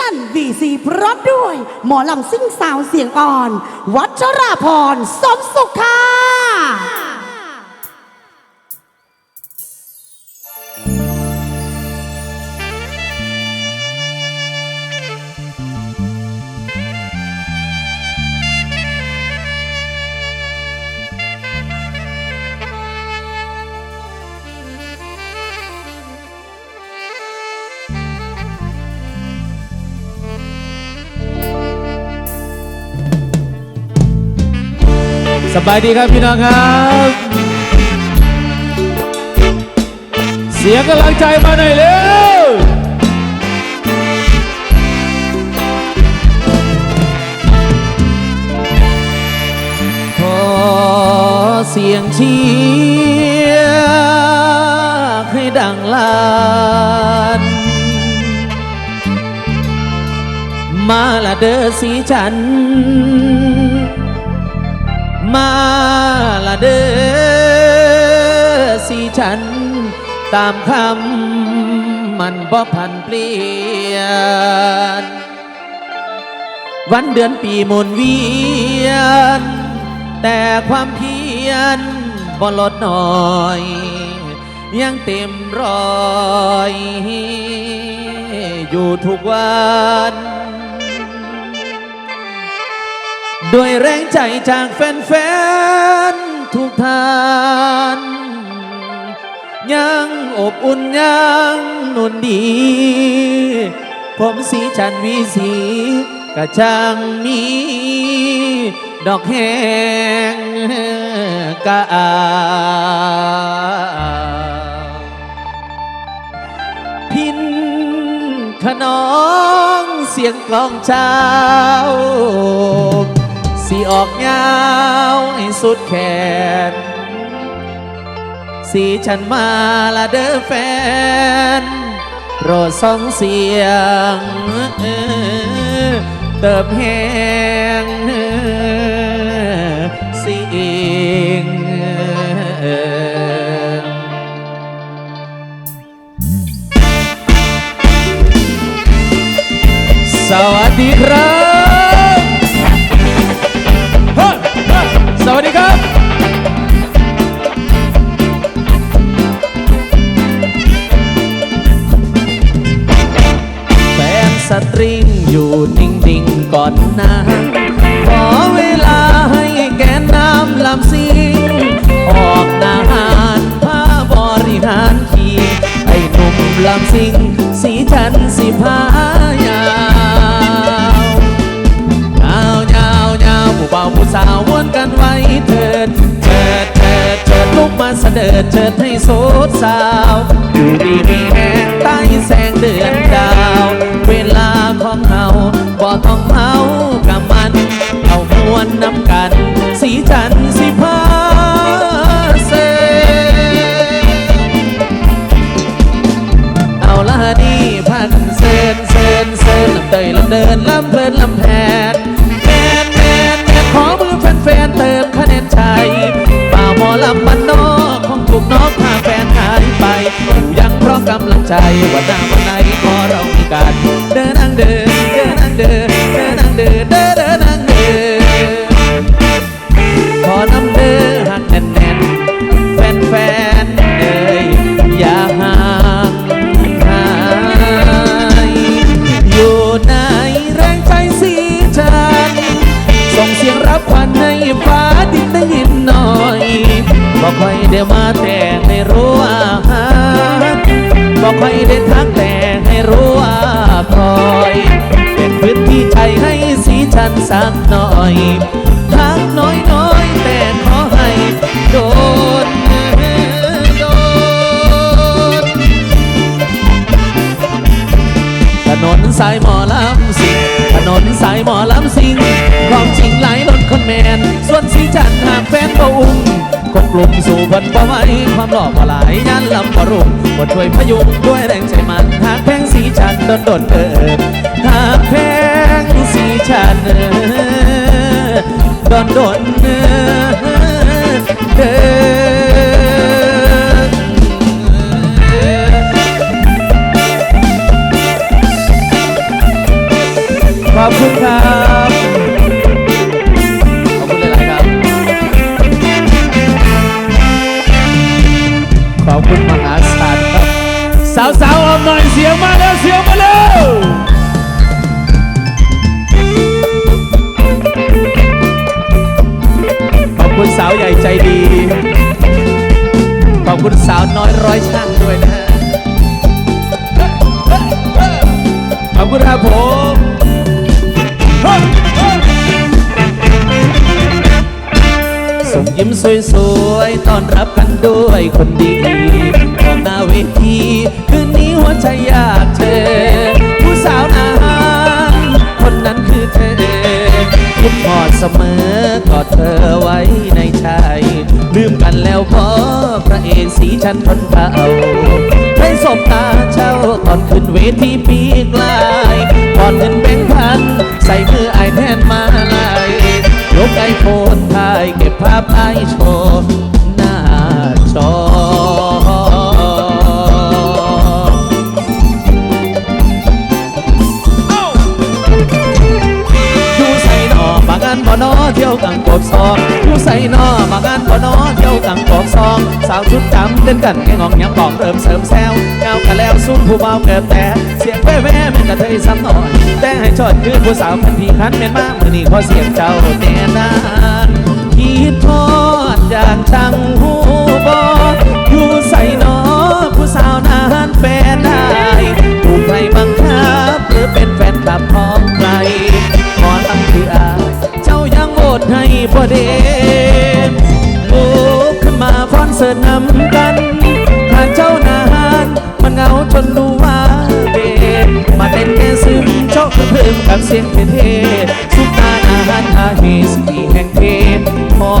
จันวีซีพร้อมด้วย หมอลำซิ่งสาวเสียงอ่อน วัชราพรสมสุขค่ะ สบายดีครับพี่น้องครับ เสียงกำลังใจมาหน่อยเร็วขอเสียงเชียร์ให้ดังลานมาละเด้อสีจัน ตามคำมันบ่พันเปลี่ยน วันเดือนปีหมุนเวียน แต่ความเพียรบ่ลดน้อย ยังเต็มรอย อยู่ทุกวันด้วยแรงใจจากแฟนๆทุกท่าน ยังอบอุ่นยังนุ่นดี ผมสีจันวีสีกระจังมี ดอกแห้งกะอาพินขนองเสียงกลองเช้าสีออกยาวให้สุดแขน สีฉันมาละเด้อแฟน โปรดส่งเสียงเติมแหงสีเองสวัสดีครับ สตริงอยู่นิ่งๆก่อนนะขอเวลาให้แกนน้ำลำซิงออกนาหารผ้าบริหารขี่ไอ้หนุ่มลำซิงสีชันสีพายาวยาวยาวยาวผู้บ่าวผู้สาววนกันไว้เถิดเถิดเถิดเถิดลุกมาเสด็จเถิดให้โสดสาวอยู่ ใจป่าหมอลำมันนอกคงถูกนองพาแฟนหายไปอยู่ยังเพราะกำลังใจว่าหน้าวันไหนขอเรามีกันเดินนั่งเดินเดินนั่งเดิน สีชันสักหน่อยทักน้อยน้อยแต่ขอให้โดนโดนถนนสายหมอลำสิงถนนสายหมอลำสิงของจริงหลายล้นคนแมนส่วนสีจันหากแฟนบ่อุ้มคงกลุ่มสู่บนบ่ไหวความหล่อบ่หลายยันลำบ่รุ่งบ่ช่วยพยุงด้วยแรงใจมันหากแพงสีจันโดนโดนเอิดหากแพง สีชันทร์เออโดนโดนเอิดเคุณสาวใหญ่ใจดี ขอบคุณสาวน้อยร้อยช่างด้วยนะฮะ ขอบคุณครับผมส่งยิ้มสวยๆ ต้อนรับกันด้วยคนดีของหน้าเวทีคืนนี้หัวใจอยากเธอ ผู้สาวนานคนนั้นคือเธอคิดพอดเสมอ เอสีฉันทนเฝ้าให้สบตาเจ้าตอนขึ้นเวทีปีกลายตอนเงินแบงค์พัน ใส่มือไอแทนมาลายยกไอโฟนถ่ายเก็บภาพไอโชว์ ที่ยวกังกบซอง สาวชุดจำเต้นกันแกงองยังบอกเริ่มเสริมแซวเงากันแล้วซุ่มผู้เบาเกิดแต่ เสียงแว่แว่แม่กระเทยซ้ำหน่อย แต่ให้ชดคือผู้สาวพันทีคันแม่นมากมือนี้ขอเสียงเจ้าแน่นานคิดทอดจากจังหูบออยู่ใส่นอผู้สาวนานแฟนได้ กับเสียงเท่ๆสุขตาอาหารอาเฮสกีแห่งเทพพอ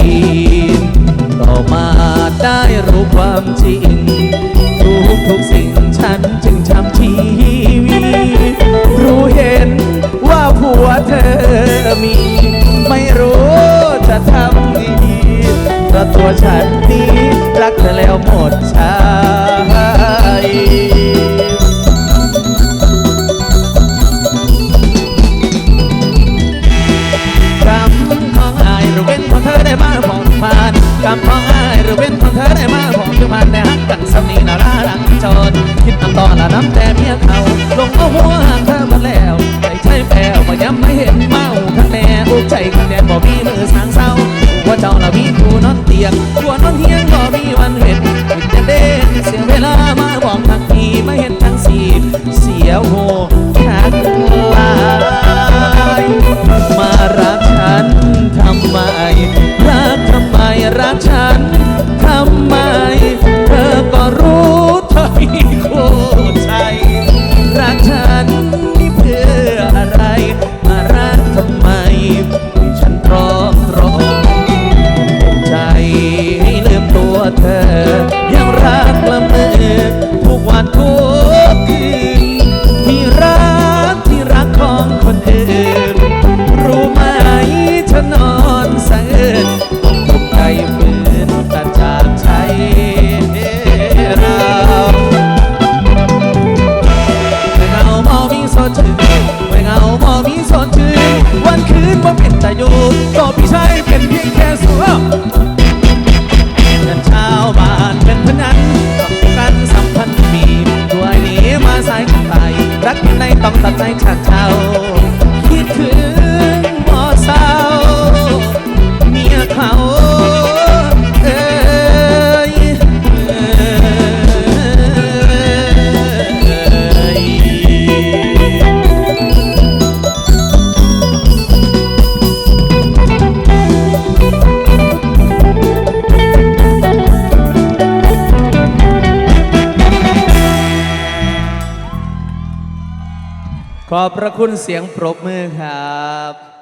ดีต่อมาได้รู้ความจริง ทุกทุกสิ่งฉันจึงทำทีวีรู้เห็นว่าผัวเธอมี ไม่รู้จะทำดีเพราะตัวฉันนี้รักเธอแล้วหมดชา ในต้องตัดในฉากเจ้า พระคุณเสียงปรบมือครับ